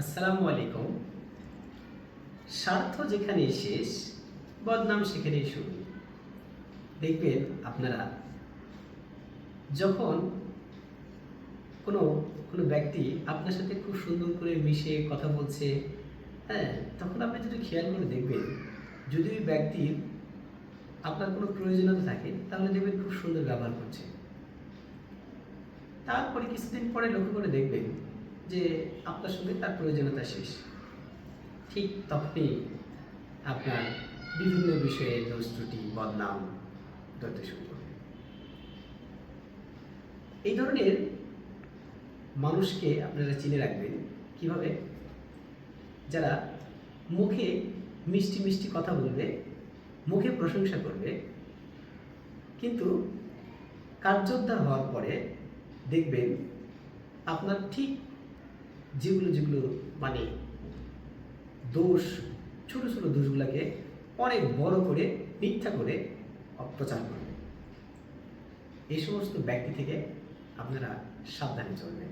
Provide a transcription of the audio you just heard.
আসসালামু আলাইকুম। স্বার্থ যেখানে শেষ, বদনাম সেখানেই শুরু। দেখবেন আপনারা, যখন কোনো কোনো ব্যক্তি আপনার সাথে খুব সুন্দর করে মিশে কথা বলছে হ্যাঁ তখন আপনি যদি খেয়াল করে দেখবেন, যদি ওই ব্যক্তির আপনার কোনো প্রয়োজনীয়তা থাকে, তাহলে দেখবেন খুব সুন্দর ব্যবহার করছে। তারপরে কিছুদিন পরে লক্ষ্য করে দেখবেন যে আপনার সঙ্গে তার প্রয়োজনীয়তা শেষ। ঠিক তখনই আপনার বিভিন্ন বিষয়ে দোষ ত্রুটি, বদনাম ধরতে শুরু করবে এই ধরনের মানুষকে আপনারা চিনে রাখবেন কীভাবে? যারা মুখে মিষ্টি মিষ্টি কথা বলবে, মুখে প্রশংসা করবে, কিন্তু কার্যোদ্ধার হওয়ার পরে দেখবেন আপনার ঠিক যেগুলো যেগুলো মানে দোষ, ছোট ছোট দোষগুলোকে অনেক বড় করে, মিথ্যা করে অপ্রচার করবে। এই সমস্ত ব্যক্তি থেকে আপনারা সাবধানে চলবেন।